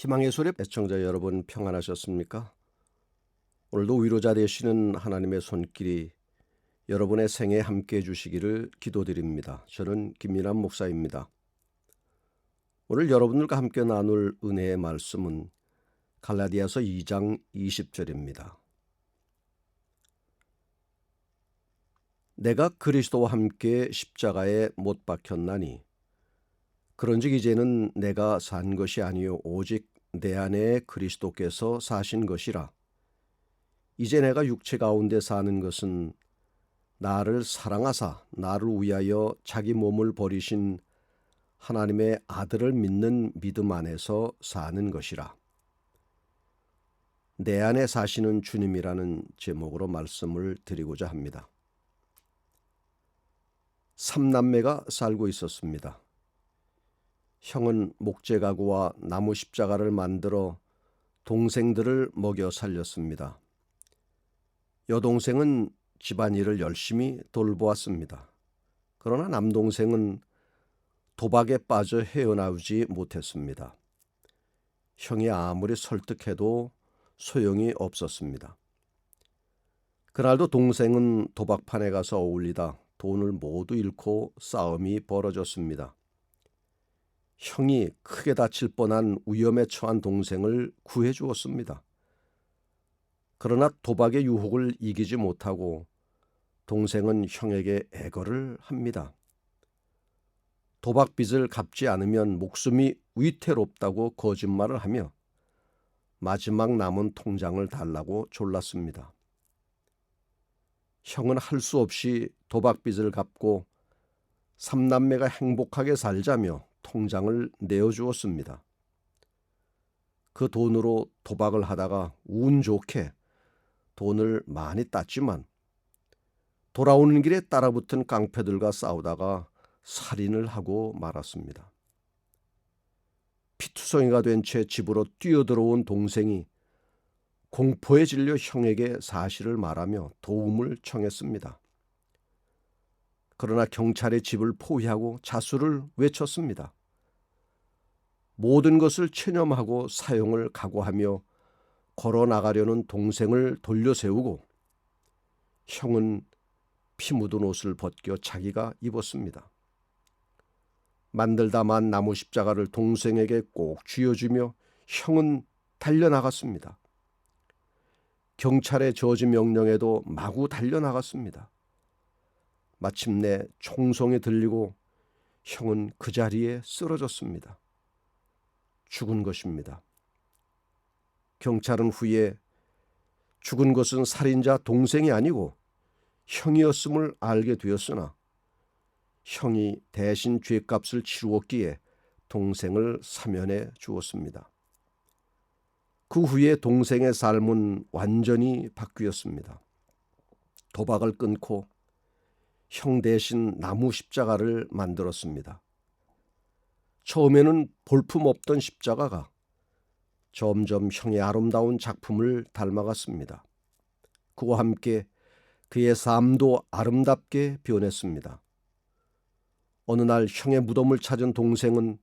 희망의 소리 애청자 여러분 평안하셨습니까? 오늘도 위로자 되시는 하나님의 손길이 여러분의 생에 함께 해 주시기를 기도드립니다. 저는 김민환 목사입니다. 오늘 여러분들과 함께 나눌 은혜의 말씀은 갈라디아서 2장 20절입니다. 내가 그리스도와 함께 십자가에 못 박혔나니 그런즉 이제는 내가 산 것이 아니요 오직 내 안에 그리스도께서 사신 것이라. 이제 내가 육체 가운데 사는 것은 나를 사랑하사 나를 위하여 자기 몸을 버리신 하나님의 아들을 믿는 믿음 안에서 사는 것이라. 내 안에 사시는 주님이라는 제목으로 말씀을 드리고자 합니다. 삼남매가 살고 있었습니다. 형은 목재 가구와 나무 십자가를 만들어 동생들을 먹여 살렸습니다. 여동생은 집안일을 열심히 돌보았습니다. 그러나 남동생은 도박에 빠져 헤어나오지 못했습니다. 형이 아무리 설득해도 소용이 없었습니다. 그날도 동생은 도박판에 가서 어울리다 돈을 모두 잃고 싸움이 벌어졌습니다. 형이 크게 다칠 뻔한 위험에 처한 동생을 구해 주었습니다. 그러나 도박의 유혹을 이기지 못하고 동생은 형에게 애거를 합니다. 도박 빚을 갚지 않으면 목숨이 위태롭다고 거짓말을 하며 마지막 남은 통장을 달라고 졸랐습니다. 형은 할 수 없이 도박 빚을 갚고 삼남매가 행복하게 살자며 통장을 내어주었습니다. 그 돈으로 도박을 하다가 운 좋게 돈을 많이 땄지만 돌아오는 길에 따라붙은 깡패들과 싸우다가 살인을 하고 말았습니다. 피투성이가 된 채 집으로 뛰어들어온 동생이 공포에 질려 형에게 사실을 말하며 도움을 청했습니다. 그러나 경찰의 집을 포위하고 자수를 외쳤습니다. 모든 것을 체념하고 사용을 각오하며 걸어 나가려는 동생을 돌려세우고 형은 피 묻은 옷을 벗겨 자기가 입었습니다. 만들다 만 나무 십자가를 동생에게 꼭 쥐어주며 형은 달려나갔습니다. 경찰의 저지 명령에도 마구 달려나갔습니다. 마침내 총성이 들리고 형은 그 자리에 쓰러졌습니다. 죽은 것입니다. 경찰은 후에 죽은 것은 살인자 동생이 아니고 형이었음을 알게 되었으나 형이 대신 죄값을 치루었기에 동생을 사면해 주었습니다. 그 후에 동생의 삶은 완전히 바뀌었습니다. 도박을 끊고 형 대신 나무 십자가를 만들었습니다. 처음에는 볼품 없던 십자가가 점점 형의 아름다운 작품을 닮아갔습니다. 그와 함께 그의 삶도 아름답게 변했습니다. 어느 날 형의 무덤을 찾은 동생은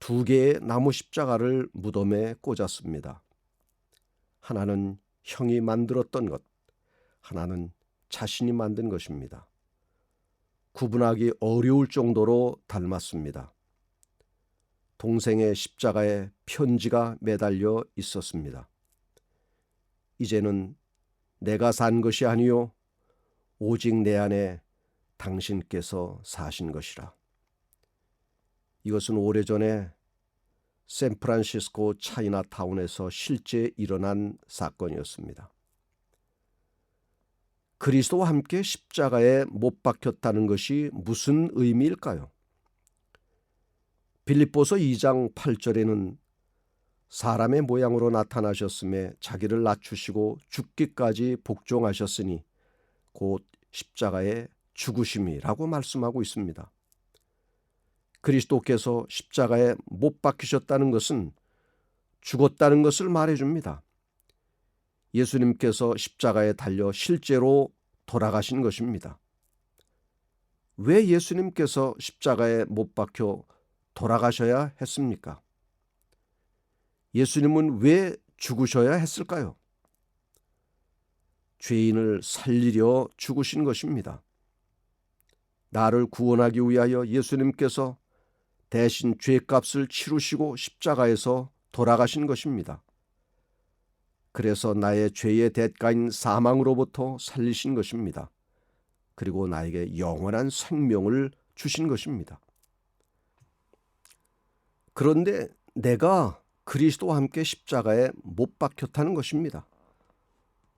두 개의 나무 십자가를 무덤에 꽂았습니다. 하나는 형이 만들었던 것, 하나는 자신이 만든 것입니다. 구분하기 어려울 정도로 닮았습니다. 동생의 십자가에 편지가 매달려 있었습니다. 이제는 내가 산 것이 아니요 오직 내 안에 당신께서 사신 것이라. 이것은 오래전에 샌프란시스코 차이나타운에서 실제 일어난 사건이었습니다. 그리스도와 함께 십자가에 못 박혔다는 것이 무슨 의미일까요? 빌립보서 2장 8절에는 사람의 모양으로 나타나셨음에 자기를 낮추시고 죽기까지 복종하셨으니 곧 십자가의 죽으심이라고 말씀하고 있습니다. 그리스도께서 십자가에 못 박히셨다는 것은 죽었다는 것을 말해줍니다. 예수님께서 십자가에 달려 실제로 돌아가신 것입니다. 왜 예수님께서 십자가에 못 박혀 돌아가셔야 했습니까? 예수님은 왜 죽으셔야 했을까요? 죄인을 살리려 죽으신 것입니다. 나를 구원하기 위하여 예수님께서 대신 죄값을 치르시고 십자가에서 돌아가신 것입니다. 그래서 나의 죄의 대가인 사망으로부터 살리신 것입니다. 그리고 나에게 영원한 생명을 주신 것입니다. 그런데 내가 그리스도와 함께 십자가에 못 박혔다는 것입니다.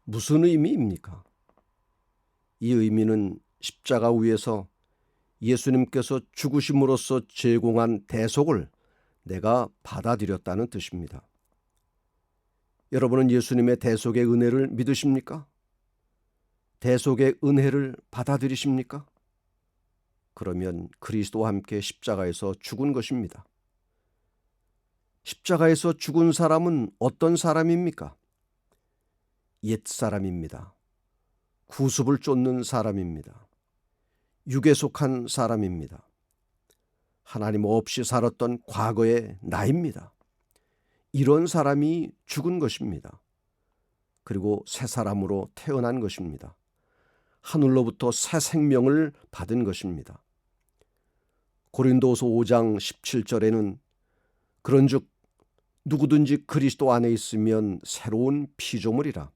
무슨 의미입니까? 이 의미는 십자가 위에서 예수님께서 죽으심으로써 제공한 대속을 내가 받아들였다는 뜻입니다. 여러분은 예수님의 대속의 은혜를 믿으십니까? 대속의 은혜를 받아들이십니까? 그러면 그리스도와 함께 십자가에서 죽은 것입니다. 십자가에서 죽은 사람은 어떤 사람입니까? 옛 사람입니다. 구습을 쫓는 사람입니다. 육에 속한 사람입니다. 하나님 없이 살았던 과거의 나입니다. 이런 사람이 죽은 것입니다. 그리고 새 사람으로 태어난 것입니다. 하늘로부터 새 생명을 받은 것입니다. 고린도서 5장 17절에는 그런즉 누구든지 그리스도 안에 있으면 새로운 피조물이라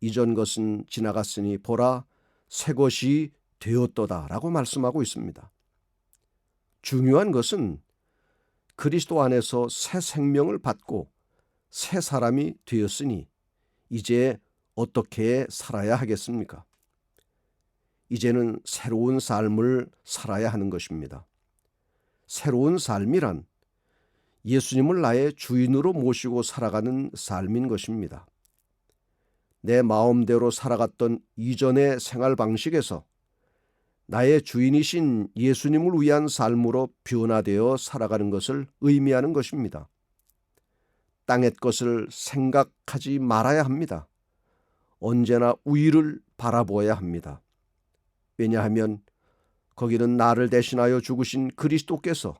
이전 것은 지나갔으니 보라 새 것이 되었도다라고 말씀하고 있습니다. 중요한 것은 그리스도 안에서 새 생명을 받고 새 사람이 되었으니 이제 어떻게 살아야 하겠습니까? 이제는 새로운 삶을 살아야 하는 것입니다. 새로운 삶이란 예수님을 나의 주인으로 모시고 살아가는 삶인 것입니다. 내 마음대로 살아갔던 이전의 생활 방식에서 나의 주인이신 예수님을 위한 삶으로 변화되어 살아가는 것을 의미하는 것입니다. 땅의 것을 생각하지 말아야 합니다. 언제나 위를 바라보아야 합니다. 왜냐하면 거기는 나를 대신하여 죽으신 그리스도께서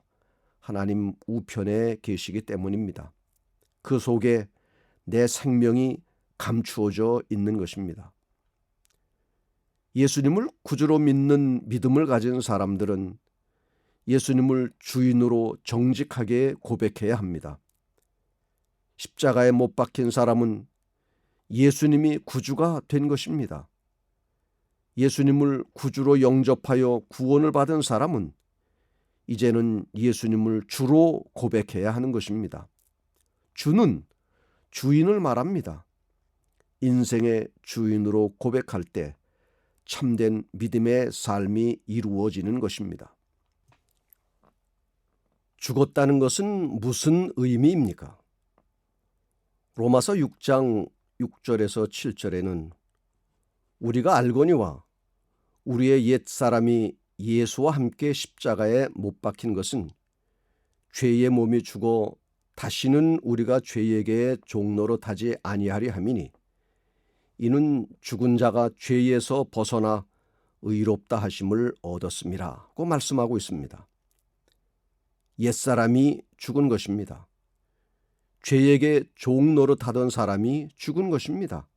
하나님 우편에 계시기 때문입니다. 그 속에 내 생명이 감추어져 있는 것입니다. 예수님을 구주로 믿는 믿음을 가진 사람들은 예수님을 주인으로 정직하게 고백해야 합니다. 십자가에 못 박힌 사람은 예수님이 구주가 된 것입니다. 예수님을 구주로 영접하여 구원을 받은 사람은 이제는 예수님을 주로 고백해야 하는 것입니다. 주는 주인을 말합니다. 인생의 주인으로 고백할 때 참된 믿음의 삶이 이루어지는 것입니다. 죽었다는 것은 무슨 의미입니까? 로마서 6장 6절에서 7절에는 우리가 알거니와 우리의 옛 사람이 예수와 함께 십자가에 못 박힌 것은 죄의 몸이 죽어 다시는 우리가 죄에게 종로로 타지 아니하리 함이니 이는 죽은 자가 죄에서 벗어나 의롭다 하심을 얻었습니다고 말씀하고 있습니다. 옛사람이 죽은 것입니다. 죄에게 종 노릇 하던 사람이 죽은 것입니다.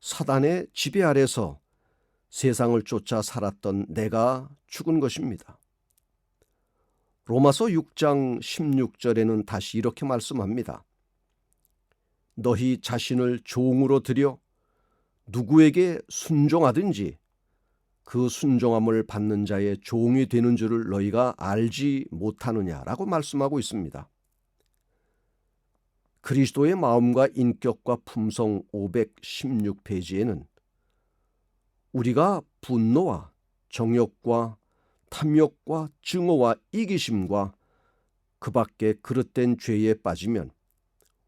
사단의 지배 아래서 세상을 쫓아 살았던 내가 죽은 것입니다. 로마서 6장 16절에는 다시 이렇게 말씀합니다. 너희 자신을 종으로 들여 누구에게 순종하든지 그 순종함을 받는 자의 종이 되는 줄을 너희가 알지 못하느냐라고 말씀하고 있습니다. 그리스도의 마음과 인격과 품성 516페이지에는 우리가 분노와 정욕과 탐욕과 증오와 이기심과 그 밖에 그릇된 죄에 빠지면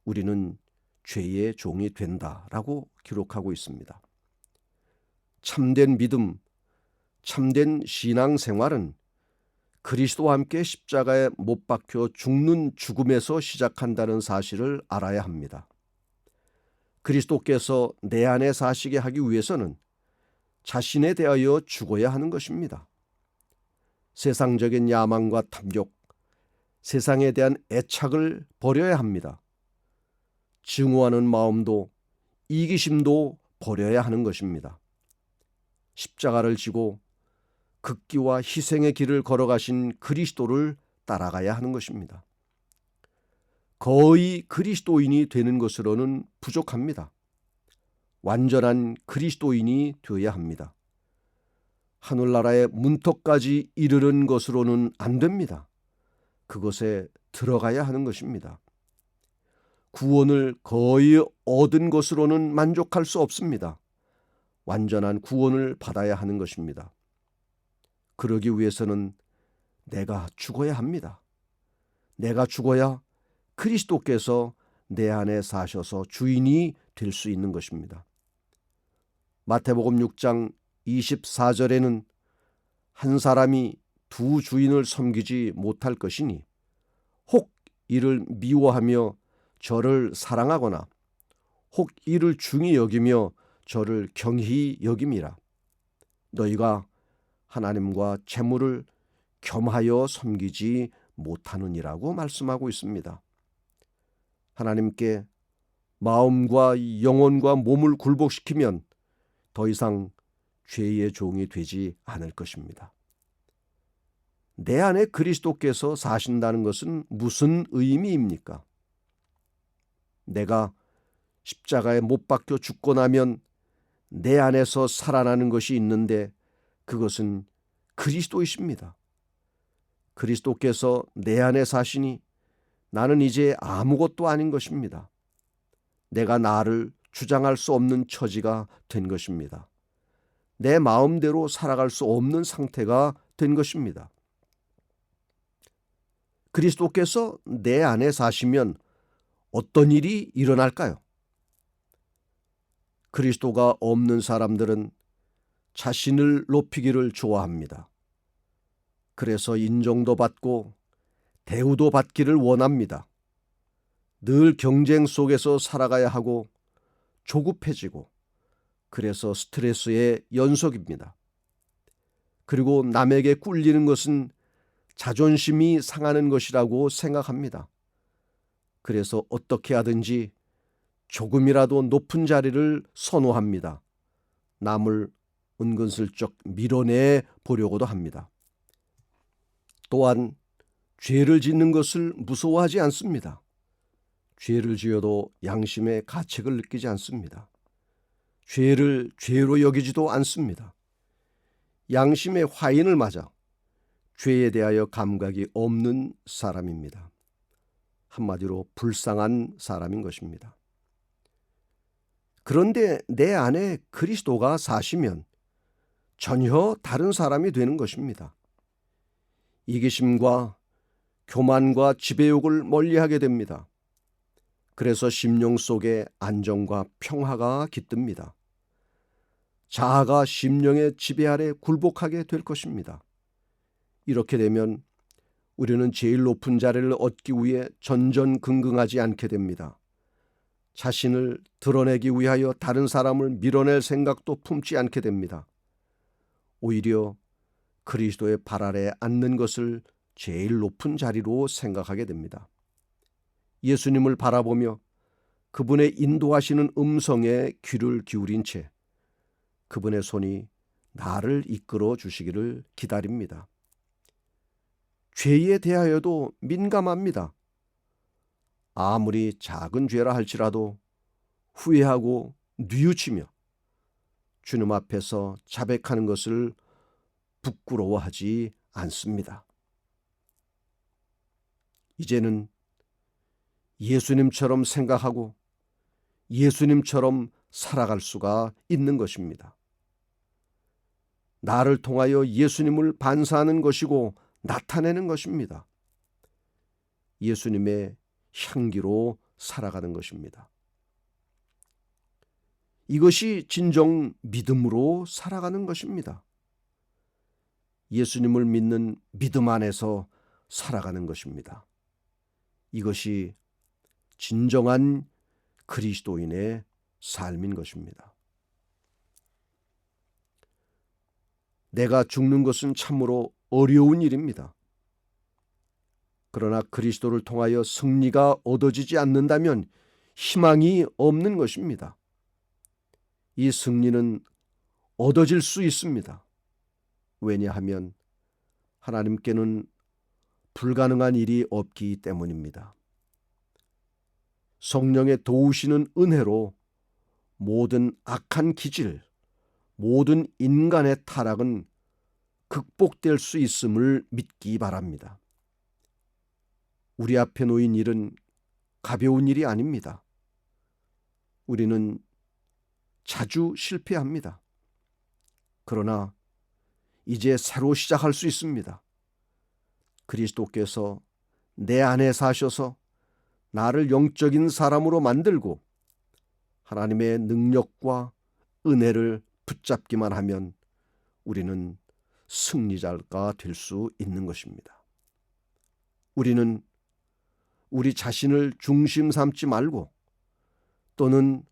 우리는 죄의 종이 된다라고 기록하고 있습니다. 참된 믿음, 참된 신앙 생활은 그리스도와 함께 십자가에 못 박혀 죽는 죽음에서 시작한다는 사실을 알아야 합니다. 그리스도께서 내 안에 사시게 하기 위해서는 자신에 대하여 죽어야 하는 것입니다. 세상적인 야망과 탐욕, 세상에 대한 애착을 버려야 합니다. 증오하는 마음도 이기심도 버려야 하는 것입니다. 십자가를 지고 극기와 희생의 길을 걸어가신 그리스도를 따라가야 하는 것입니다. 거의 그리스도인이 되는 것으로는 부족합니다. 완전한 그리스도인이 되어야 합니다. 하늘나라의 문턱까지 이르는 것으로는 안 됩니다. 그것에 들어가야 하는 것입니다. 구원을 거의 얻은 것으로는 만족할 수 없습니다. 완전한 구원을 받아야 하는 것입니다. 그러기 위해서는 내가 죽어야 합니다. 내가 죽어야 그리스도께서 내 안에 사셔서 주인이 될 수 있는 것입니다. 마태복음 6장 24절에는 한 사람이 두 주인을 섬기지 못할 것이니 혹 이를 미워하며 저를 사랑하거나 혹 이를 중히 여기며 저를 경히 여김이라 너희가 하나님과 재물을 겸하여 섬기지 못하느니라고 말씀하고 있습니다. 하나님께 마음과 영혼과 몸을 굴복시키면 더 이상 죄의 종이 되지 않을 것입니다. 내 안에 그리스도께서 사신다는 것은 무슨 의미입니까? 내가 십자가에 못 박혀 죽고 나면 내 안에서 살아나는 것이 있는데 그것은 그리스도이십니다. 그리스도께서 내 안에 사시니 나는 이제 아무것도 아닌 것입니다. 내가 나를 주장할 수 없는 처지가 된 것입니다. 내 마음대로 살아갈 수 없는 상태가 된 것입니다. 그리스도께서 내 안에 사시면 어떤 일이 일어날까요? 그리스도가 없는 사람들은 자신을 높이기를 좋아합니다. 그래서 인정도 받고 대우도 받기를 원합니다. 늘 경쟁 속에서 살아가야 하고 조급해지고 그래서 스트레스의 연속입니다. 그리고 남에게 꿀리는 것은 자존심이 상하는 것이라고 생각합니다. 그래서 어떻게 하든지 조금이라도 높은 자리를 선호합니다. 남을 은근슬쩍 밀어내 보려고도 합니다. 또한 죄를 짓는 것을 무서워하지 않습니다. 죄를 지어도 양심의 가책을 느끼지 않습니다. 죄를 죄로 여기지도 않습니다. 양심의 화인을 맞아 죄에 대하여 감각이 없는 사람입니다. 한마디로 불쌍한 사람인 것입니다. 그런데 내 안에 그리스도가 사시면 전혀 다른 사람이 되는 것입니다. 이기심과 교만과 지배욕을 멀리하게 됩니다. 그래서 심령 속에 안정과 평화가 깃듭니다. 자아가 심령의 지배 아래 굴복하게 될 것입니다. 이렇게 되면 우리는 제일 높은 자리를 얻기 위해 전전긍긍하지 않게 됩니다. 자신을 드러내기 위하여 다른 사람을 밀어낼 생각도 품지 않게 됩니다. 오히려 그리스도의 발 아래 앉는 것을 제일 높은 자리로 생각하게 됩니다. 예수님을 바라보며 그분의 인도하시는 음성에 귀를 기울인 채 그분의 손이 나를 이끌어 주시기를 기다립니다. 죄에 대하여도 민감합니다. 아무리 작은 죄라 할지라도 후회하고 뉘우치며 주님 앞에서 자백하는 것을 부끄러워하지 않습니다. 이제는 예수님처럼 생각하고 예수님처럼 살아갈 수가 있는 것입니다. 나를 통하여 예수님을 반사하는 것이고 나타내는 것입니다. 예수님의 향기로 살아가는 것입니다. 이것이 진정 믿음으로 살아가는 것입니다. 예수님을 믿는 믿음 안에서 살아가는 것입니다. 이것이 진정한 그리스도인의 삶인 것입니다. 내가 죽는 것은 참으로 어려운 일입니다. 그러나 그리스도를 통하여 승리가 얻어지지 않는다면 희망이 없는 것입니다. 이 승리는 얻어질 수 있습니다. 왜냐하면 하나님께는 불가능한 일이 없기 때문입니다. 성령의 도우시는 은혜로 모든 악한 기질, 모든 인간의 타락은 극복될 수 있음을 믿기 바랍니다. 우리 앞에 놓인 일은 가벼운 일이 아닙니다. 우리는 자주 실패합니다. 그러나 이제 새로 시작할 수 있습니다. 그리스도께서 내 안에 사셔서 나를 영적인 사람으로 만들고 하나님의 능력과 은혜를 붙잡기만 하면 우리는 승리자가 될 수 있는 것입니다. 우리는 우리 자신을 중심 삼지 말고 또는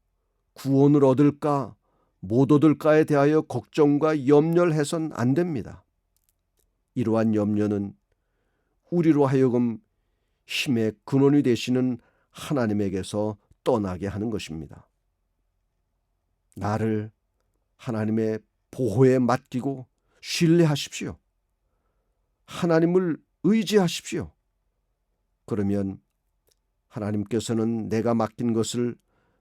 구원을 얻을까 못 얻을까에 대하여 걱정과 염려를 해선 안 됩니다. 이러한 염려는 우리로 하여금 힘의 근원이 되시는 하나님에게서 떠나게 하는 것입니다. 나를 하나님의 보호에 맡기고 신뢰하십시오. 하나님을 의지하십시오. 그러면 하나님께서는 내가 맡긴 것을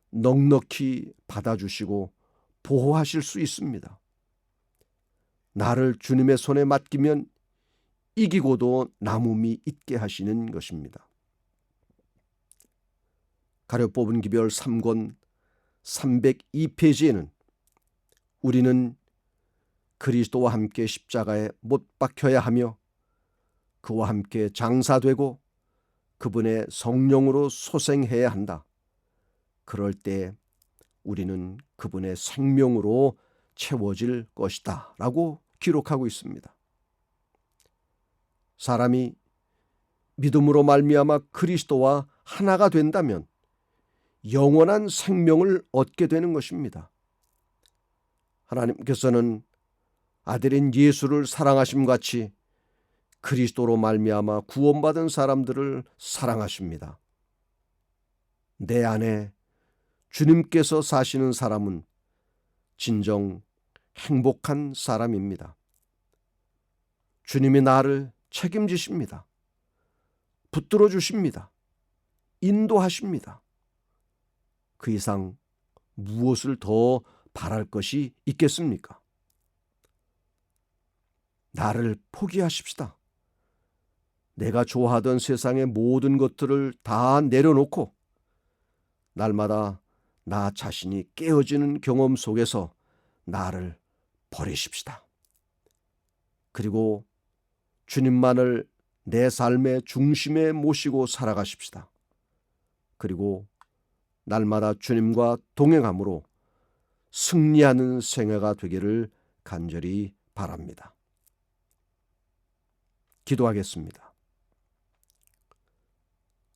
넉넉히 받아주시고 보호하실 수 있습니다. 나를 주님의 손에 맡기면 이기고도 남음이 있게 하시는 것입니다. 가려 뽑은 기별 3권 302페이지에는 우리는 그리스도와 함께 십자가에 못 박혀야 하며 그와 함께 장사되고 그분의 성령으로 소생해야 한다. 그럴 때 우리는 그분의 생명으로 채워질 것이다. 라고 기록하고 있습니다. 사람이 믿음으로 말미암아 그리스도와 하나가 된다면 영원한 생명을 얻게 되는 것입니다. 하나님께서는 아들인 예수를 사랑하심 같이 그리스도로 말미암아 구원받은 사람들을 사랑하십니다. 내 안에 주님께서 사시는 사람은 진정 행복한 사람입니다. 주님이 나를 책임지십니다. 붙들어 주십니다. 인도하십니다. 그 이상 무엇을 더 바랄 것이 있겠습니까? 나를 포기하십시다. 내가 좋아하던 세상의 모든 것들을 다 내려놓고 날마다 나 자신이 깨어지는 경험 속에서 나를 버리십시다. 그리고 주님만을 내 삶의 중심에 모시고 살아가십시다. 그리고 날마다 주님과 동행함으로 승리하는 생애가 되기를 간절히 바랍니다. 기도하겠습니다.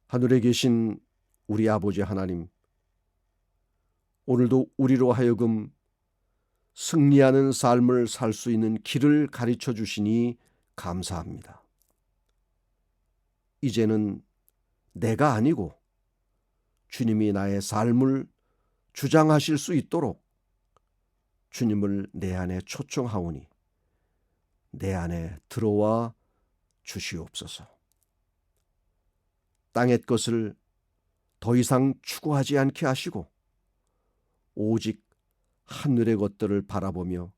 하늘에 계신 우리 아버지 하나님, 오늘도 우리로 하여금 승리하는 삶을 살 수 있는 길을 가르쳐 주시니 감사합니다. 이제는 내가 아니고 주님이 나의 삶을 주장하실 수 있도록 주님을 내 안에 초청하오니 내 안에 들어와 주시옵소서. 땅의 것을 더 이상 추구하지 않게 하시고 오직 하늘의 것들을 바라보며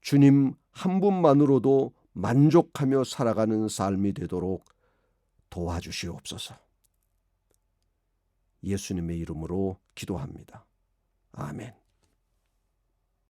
주님 한 분만으로도 만족하며 살아가는 삶이 되도록 도와주시옵소서. 예수님의 이름으로 기도합니다. 아멘.